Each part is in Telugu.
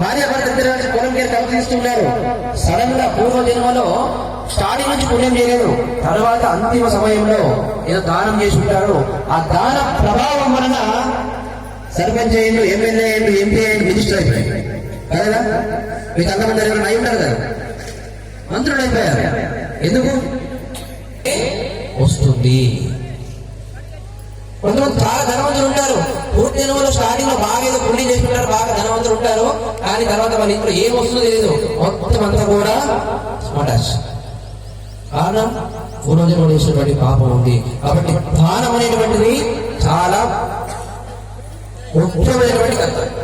భార్యాభర్త తిరగడానికి ఇద్దరు కలిసి పొలం తీస్తున్నారు సడన్గా పూర్వ జన్మలో స్టార్టింగ్ నుంచి పుణ్యం చేయలేదు. తర్వాత అంతిమ సమయంలో ఏదో దానం చేసి ఉంటారు ఆ దాన ప్రభావం వలన సర్పంచ్ అయ్యిండు ఎమ్మెల్యే అయ్యిండు ఎంపీ అయ్యిండు మినిస్టర్ అయిపోయాడు. కదా మీకు అంతమంది ఎవరైనా అయి ఉంటారు కదా? మంత్రులు అయిపోయారు. ఎందుకు? వస్తుంది. కొంతమంది చాలా ధనవంతులు ఉంటారు. పూర్తి జన్మలో స్టార్టింగ్లో బాగా ఏదో పుణ్యం చేసుకుంటారు బాగా ధనవంతులు ఉంటారు. కానీ తర్వాత వాళ్ళ ఇంట్లో ఏం వస్తుందో తెలియదు మొత్తం అంతా కూడా స్మాటాష్ కారణం పూర్వజన్మలు చేసినటువంటి పాపం ఉంది. కాబట్టి దానం అనేటువంటిది చాలా ముఖ్యమైనటువంటి కర్తవ్యం.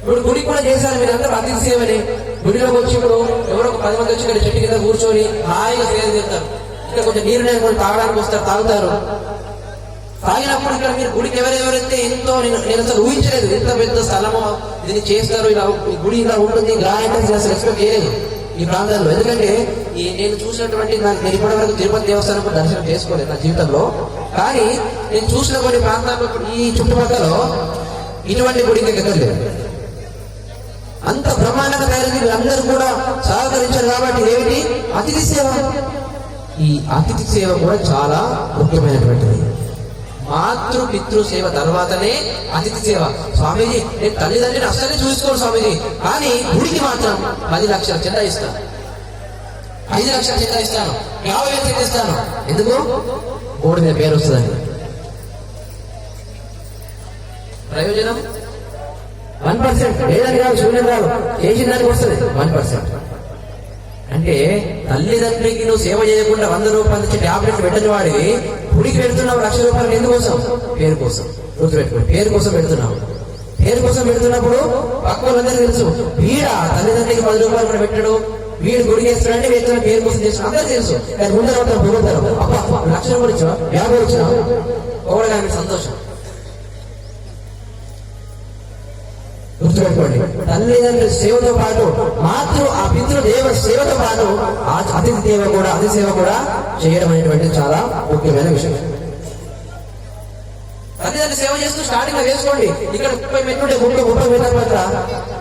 ఇప్పుడు గుడి కూడా చేశారు మీరు అందరూ సేవని గుడిలోకి వచ్చినప్పుడు ఎవరో ఒక పది మంది వచ్చి చెట్టు కింద కూర్చొని హాయిగా సేవ చేస్తారు ఇక్కడ కొంచెం నీరు నేను కొంచెం తాగడానికి వస్తారు తాగుతారు. తాగినప్పుడు ఇక్కడ మీరు గుడికి ఎవరెవరైతే ఎంతో నేను నేను అసలు ఊహించలేదు ఎంత పెద్ద స్థలము దీన్ని చేస్తారు ఇలా గుడి ఇలా ఉంటుంది గ్రాండ్ అసలు ఎక్స్పెక్ట్ చేయలేదు ఈ ప్రాంతాల్లో ఎందుకంటే ఈ నేను చూసినటువంటి నాకు నేను ఇప్పటి వరకు తిరుపతి దేవస్థానం దర్శనం చేసుకోలేదు నా జీవితంలో. కానీ నేను చూసిన కొన్ని ప్రాంతాల్లో ఈ చుట్టుపక్కల ఇటువంటి గుడి ఇంకా అంత బ్రహ్మాండంగా తయారైంది వీళ్ళందరూ కూడా సహకరించారు కాబట్టి ఏమిటి అతిథి సేవ. ఈ అతిథి సేవ కూడా చాలా ముఖ్యమైనటువంటిది. మాతృ పితృ సేవ తర్వాతనే అతిథి సేవ. స్వామీజీ నేను తల్లిదండ్రిని అస్సలే చూసుకోను స్వామీజీ. కానీ గుడికి మాత్రం పది లక్షల చెందా ఇస్తాను. ఐదు లక్షల చెందా ఇస్తాను. యాభై వేలు ఇస్తాను. ఎందుకు? బోర్డు మీద పేరు వస్తుందని ప్రయోజనం? One percent. లేదని కాదు శూన్యం కాదు. చేసిన దానికి వస్తుంది. One percent. అంటే తల్లిదండ్రికి నువ్వు సేవ చేయకుండా వంద రూపాయలు ఇచ్చి టాబ్లెట్ పెట్టని వాడివి గుడికి వెళ్తున్నావు లక్ష రూపాయలు ఎందుకోసం పేరు కోసం. గుర్తుపెట్టుకోండి పేరు కోసం పెడుతున్నావు. పేరు కోసం పెడుతున్నప్పుడు పక్క వాళ్ళందరికీ తెలుసు వీడ తల్లిదండ్రికి పది రూపాయలు కూడా పెట్టాడు. వీడు గుడి వేస్తున్నాడంటే వేస్తున్న పేరు కోసం చేస్తున్నా అందరూ తెలుసు. కానీ ముందర అవుతారు పొగుతారు అబ్బా లక్ష రూపాయలు ఇచ్చావా? యాభై ఇచ్చినా ఒకటి సంతోషం. గుర్తుపెట్టుకోండి. తల్లిదండ్రుల సేవతో పాటు మాతృ ఆ పితృ దేవ సేవతో పాటు ఆ అతిథి దేవ కూడా అతిథి సేవ కూడా చేయడం అనేటువంటి చాలా ముఖ్యమైన విషయం. తల్లిదండ్రులు సేవ చేస్తూ స్టార్టింగ్లో వేసుకోండి. ఇక్కడ ముప్పై మెట్లుంటే ముప్పై ముప్పై మెట్ల పట్ల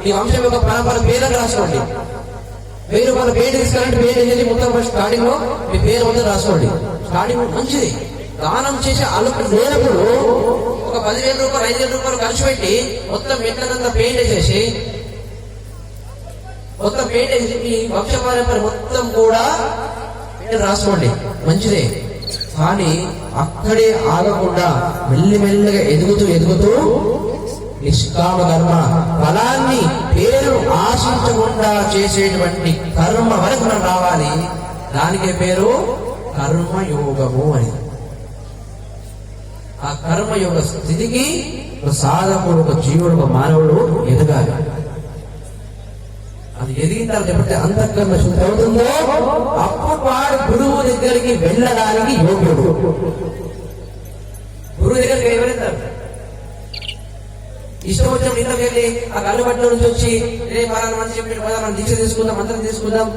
మీ వంశం యొక్క పరంపర పేరు రాసుకోండి. వెయ్యి రూపాయల పేరు తీసుకురంటే పేరు ఏంటి మొత్తం స్టార్టింగ్లో మీ పేరు మొత్తం రాసుకోండి. స్టార్టింగ్ మంచిది. దానం చేసే అలుపు లేనప్పుడు ఒక పదివేల రూపాయలు ఐదు వేల రూపాయలు ఖర్చు పెట్టి మొత్తం మెట్లనంతా పెయింట్ వేసేసి మొత్తం పెయింట్ వేసి మీ వంశ పరంపర మొత్తం కూడా రాసుకోండి. మంచిదే. కానీ అక్కడే ఆగకుండా మెల్లిమెల్లిగా ఎదుగుతూ ఎదుగుతూ నిష్కామ కర్మ ఫలాన్ని పేరు ఆశించకుండా చేసేటువంటి కర్మ వరకు మనం రావాలి. దానికే పేరు కర్మయోగము అని. ఆ కర్మ యొక్క స్థితికి ఒక సాధకుడు ఒక జీవుడు ఒక మానవుడు ఎదగాలి. అది ఎదిగిన తర్వాత ఎప్పుడైతే అంతఃకరణ శుద్ధి అవుతుందో అప్పుడు వాడు గురువు దగ్గరికి వెళ్ళడానికి యోగ్యుడు. గురువు దగ్గరికి ఎవరెళ్తారు ఇష్టం వచ్చినప్పుడు ఇంట్లోకి వెళ్ళి ఆ కళ్ళు నుంచి వచ్చి రే పలానా మంది చెప్పి పలానా మనం దీక్ష తీసుకుందాం మంత్రం తీసుకుందాం.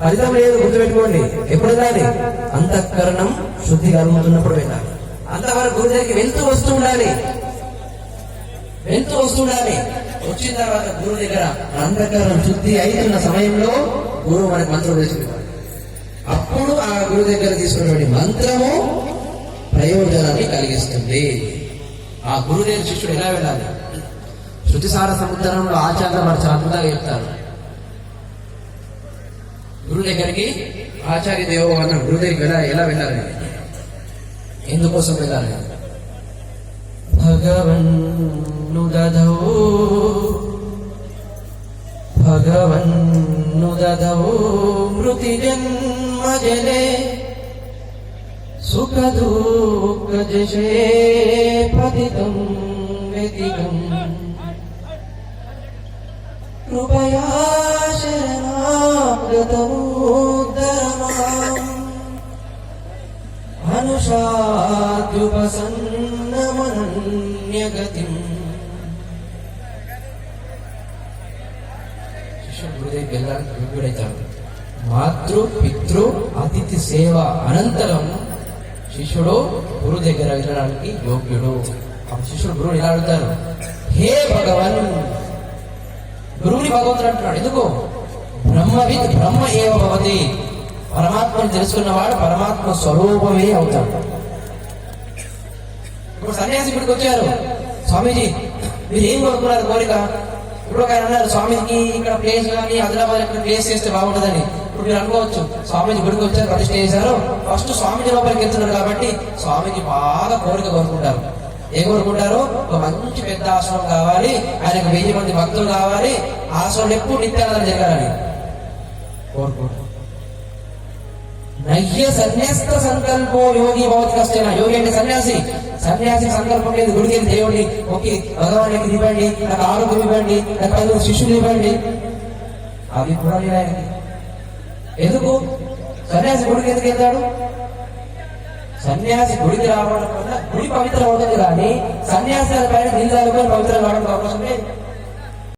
ఫలితం లేదు గుర్తుపెట్టుకోండి. ఎప్పుడు వెళ్ళాలి అంతఃకరణం శుద్ధి కలుగుతున్నప్పుడు వెళ్ళాలి అంతవరకు గురువు దగ్గరికి వెళ్తూ వస్తూ ఉండాలి వెళ్తూ వస్తూ ఉండాలి వచ్చిన తర్వాత గురువు దగ్గర అంధకారం శుద్ధి అయితున్న సమయంలో గురువు మనకి మంత్రం తీసుకుంటాడు అప్పుడు ఆ గురువు దగ్గర తీసుకున్నటువంటి మంత్రము ప్రయోజనాన్ని కలిగిస్తుంది. ఆ గురుదేవ శిష్యుడు ఎలా వెళ్ళాలి? శృతిసార సముద్రంలో ఆచార్య వారు చాలా అద్భుతంగా చెప్తారు. గురువు దగ్గరికి ఆచార్య దేవో అన్న గురువు దగ్గరికి ఎలా ఎలా వెళ్ళాలి? ఎందుకోసం వెళ్ళాలి భగవన్ను దధౌ భగవన్ను దధౌ మృతి జన్మ జలే సుఖ దుఃఖ జశే పతితం అనుషాద్యుపసన్నమనన్యగతిం శిష్యుడు గురుదేవి యోగ్యుడైతాడు మాతృ పితృ అతిథి సేవ అనంతరం శిష్యుడు గురువు దగ్గర వెళ్ళడానికి యోగ్యుడు. శిష్యుడు గురువుని ఇలా అడుగుతారు హే భగవన్! గురువుని భగవంతుడు అంటున్నాడు. ఎందుకు? బ్రహ్మవిత్ బ్రహ్మ ఏవ భవతి. పరమాత్మను తెలుసుకున్నవాడు పరమాత్మ స్వరూపమే అవుతాడు. ఇప్పుడు సన్యాసి ఇక్కడికి వచ్చారు. స్వామీజీ మీరు ఏం కోరుకున్నారు కోరిక? ఇప్పుడు ఒక ఆయన అన్నారు స్వామీజీకి ఇక్కడ ప్లేస్ కానీ ఆదిలాబాద్ ఇక్కడ ప్లేస్ చేస్తే బాగుంటుందని. ఇప్పుడు మీరు అనుకోవచ్చు స్వామీజీ గుడికి వచ్చారు ప్రతిష్ట చేశారు. ఫస్ట్ స్వామీజీ లోపలికి వెళ్తున్నారు కాబట్టి స్వామికి బాగా కోరిక కోరుకుంటారు. ఏం కోరుకుంటారు? ఒక మంచి పెద్ద ఆశ్రమం కావాలి ఆయనకు వెయ్యి మంది భక్తులు కావాలి ఆశ్రమం ఎప్పుడు నిత్యానందం జరగాలని కోరుకుంటారు. నయ్య సన్యాస్త సంకల్పో యోగి భవతి కష్టేనా యోగి అంటే సన్యాసి. సన్యాసి సంకల్పం లేదు గుడికి దేవుడిని ఓకే భగవానికి ఇది ఇవ్వండి నాకు ఆరోగ్యం ఇవ్వండి నాకు పది శిష్యులు ఇవ్వండి అది కూడా లేదు ఆయనకి. ఎందుకు? సన్యాసి గుడికి ఎందుకు వెళ్తాడు? సన్యాసి గుడికి రావడం వల్ల గుడి పవిత్రం అవుతుంది కానీ సన్యాసాల పైన నీళ్ళు పవిత్రం కావడం అవకాశం లేదు.